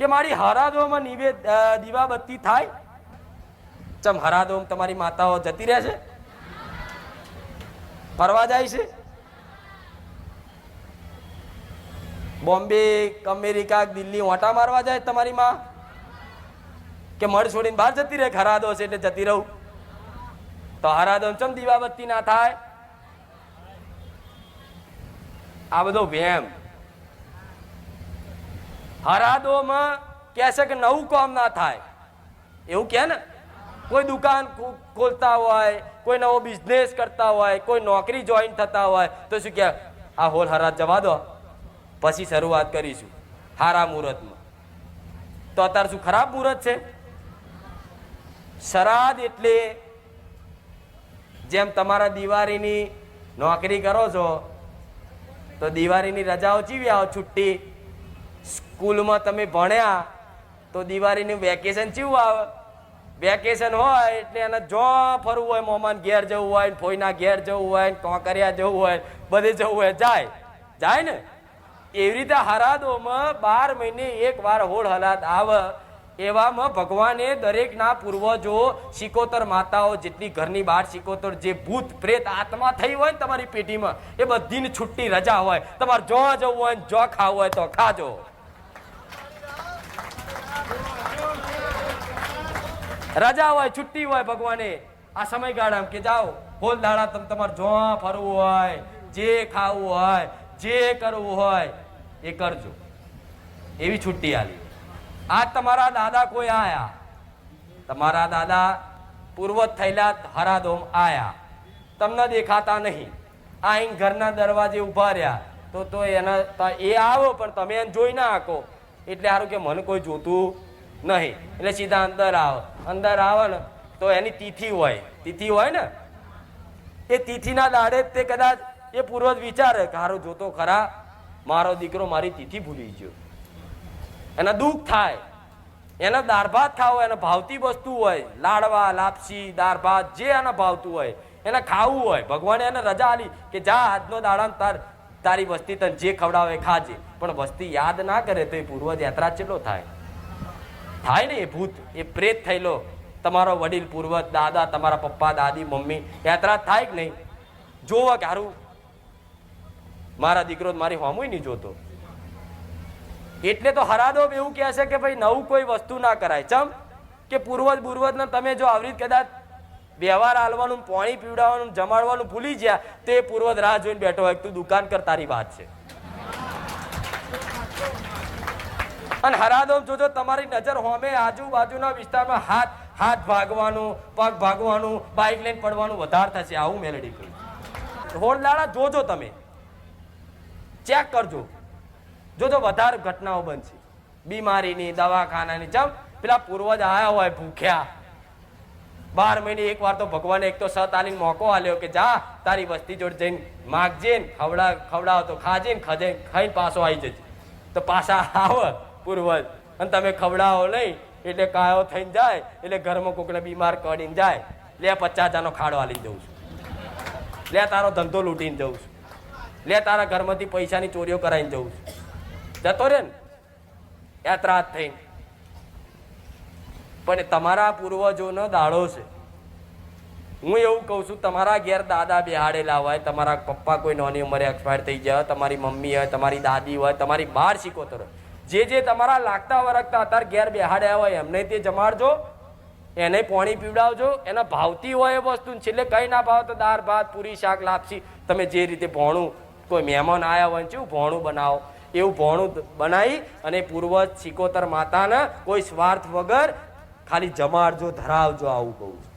કે મારી હરાદોમાં નિવે અ, દીવાબત્તી થાય? ચમ હરાદોમ તમારી માતાઓ જતી રહે છે? ફરવા જાય છે? બોમ્બે અમેરિકા દિલ્હી ઓટા મારવા જાય તમારી માં? કે મળ છોડીને બહાર જતી રહે? હરાદો છે એટલે જતી રહું? તો હરાદો ચમ દીવાબત્તી ના થાય? આ બધો વેમ હરાદોમાં કહે કે નવું કામ ના થાય. એવું કે ને? કોઈ દુકાન ખોલતા હોય, કોઈ નવો બિઝનેસ કરતા હોય, કોઈ નોકરી જોઈન થતા હોય, તો શું કે આ હોલ હરાદ જવા દો. પછી શરૂઆત કરીશું. હારા મુહૂર્તમાં. તો અત્યારે શું ખરાબ મુહૂર્ત છે? શરાદ એટલે જેમ તમારા દિવાળીની નોકરી કરો છો, તો દિવાળીની રજાઓ ચીવી આવો, છુટ્ટી. સ્કૂલમાં તમે ભણ્યા તો દિવાળીનું વેકેશન ચીવું આવે? વેકેશન હોય એટલે એને જો ફરવું હોય, મોમાન ઘેર જવું હોય ફોઈના ઘેર જવું હોય કોકરિયા જવું હોય બધે જવું હોય, જાય. જાય ને? એવી રીતે હરાદોમાં બાર મહિને એક વાર હોળ હલાદ આવે. એવામાં ભગવાને દરેકના પૂર્વજો, સિકોતર માતાઓ જેટલી ઘરની બહાર સિકોતર જે ભૂત, પ્રેત, આત્મા થઈ હોય ને તમારી પેટીમાં એ બધીની છુટ્ટી રજા હોય. તમારે જો જવું હોય જો ખાવું હોય તો ખાજો. રજા હોય, છુટ્ટી હોય ભગવાને, આ સમયગાળામાં કે જાઓ, હોલ દાડા તમે, તમારે જો ફરવું હોય, જે ખાવું હોય, જે કરવું હોય, એ કરજો. એવી છુટ્ટી આલી. આ તમારા દાદા કોઈ આયા? તમારા દાદા પૂર્વજ થયેલા હરાદોમ આયા. તમને દેખાતા નહીં. આ અહીં ઘરના દરવાજે ઊભા રહ્યા. તો તો એના એ આવો, પણ તમે એને જોઈ ના આકો એટલે સારું કે મને કોઈ જોતું નહીં. એટલે સીધા અંદર આવો. અંદર આવો ને તો એની તિથિ હોય. તિથિ હોય ને? એ તિથિના દાડે તે કદાચ એ પૂર્વજ વિચારે કે હારું જોતો ખરા, મારો દીકરો મારી તિથિ ભૂલી ગયો. એને દુઃખ થાય. એને દાળ ભાત ખાવો એને ભાવતી વસ્તુ હોય, લાડવા, લાપસી દાળ ભાત જે એને ભાવતું હોય, એને ખાવું હોય. ભગવાને એને રજા આલી કે જા, આજનો દાડા તાર, તારી વસ્તી તને જે ખવડાવે ખાજે. પણ વસ્તી યાદ ના કરે તો એ પૂર્વજ યાત્રા ચેટલો થાય? થાય ને એ ભૂત, એ પ્રેત થયેલો. તમારો વડીલ, પૂર્વજ, દાદા, તમારા પપ્પા, દાદી, મમ્મી, યાત્રા થાય કે નહીં? જોવા કે મારા દીકરો મારી હોમુય નહીં જોતો. એટલે તો હરાદો એવું કહે છે કે ભાઈ નવું કોઈ વસ્તુ ના કરાય. ચમ? કે પૂર્વજ પૂર્વજને તમે જો આવરીત રીતે કદાચ વ્યવહાર હાલવાનું, પાણી પીવડાવવાનું, જમાડવાનું ભૂલી ગયા, તો પૂર્વજ રાહ જોઈને બેઠો હોય તું દુકાન કર, તારી વાત છે. અને હરાદોમ જોજો, તમારી નજર હોમે, આજુબાજુના વિસ્તારમાં હાથ હાથ ભાગવાનું, પગ ભાગવાનું બાઇક લઈને પડવાનું વધારે થશે. આવું મેલેડી કહ્યું હોળદાડા જોજો તમે. ચેક કરજો. જોજો, વધારે ઘટનાઓ બનશે. બીમારીની, દવાખાનાની, જેમ પેલા પૂર્વજ આયા હોય ભૂખ્યા. બાર મહિને એક વાર તો ભગવાને એક તો સતાલીન મોકો આલ્યો કે જા, તારી વસ્તી જોડે જઈને માગજે ને, ખવડા ખવડાવ તો ખાજે ને, ખજે ખાઈને પાછો આવી જજે. તો પાછા આવે. પૂર્વજ. અને તમે ખવડાવો નહીં, એટલે કાયો થઈને જાય, એટલે ઘરમાં કોકને બીમાર કરીને જાય. લે પચાસ હજારનો ખાડો આલીને જઉં છું. લે તારો ધંધો લૂંટીને જઉં છું. લે તારા ઘરમાંથી પૈસાની ચોરીઓ કરાવીને જઉં છું. જતો રે ને યાત્રા થઈને. પણ તમારા પૂર્વજોનો દાડો છે. હું એવું કહું છું, તમારા ઘેર દાદા બેહાડેલા હોય, તમારા પપ્પા કોઈ નાની ઉંમરે એક્સપાયર થઈ જાય, તમારી મમ્મી હોય, તમારી દાદી હોય, તમારી બાર શીખોતર હોય જે જે તમારા લાગતા વરગતા અત્યારે ઘેર બેહાડ્યા હોય, એમને તે જમાડજો, એને પોણી પીવડાવજો, એને ભાવતી હોય એ વસ્તુ છેલ્લે કંઈ ના ભાવ તો દાળ, ભાત, પૂરી, શાક, લાપસી, તમે જે રીતે ભોણું, કોઈ મહેમાન આવ્યા હોય કેવું ભોણું બનાવો. એવું ભોણું બનાવી અને પૂર્વજ શિકોતર માતાના કોઈ સ્વાર્થ વગર ખાલી જમાડજો, ધરાવજો, આવું કહું છું.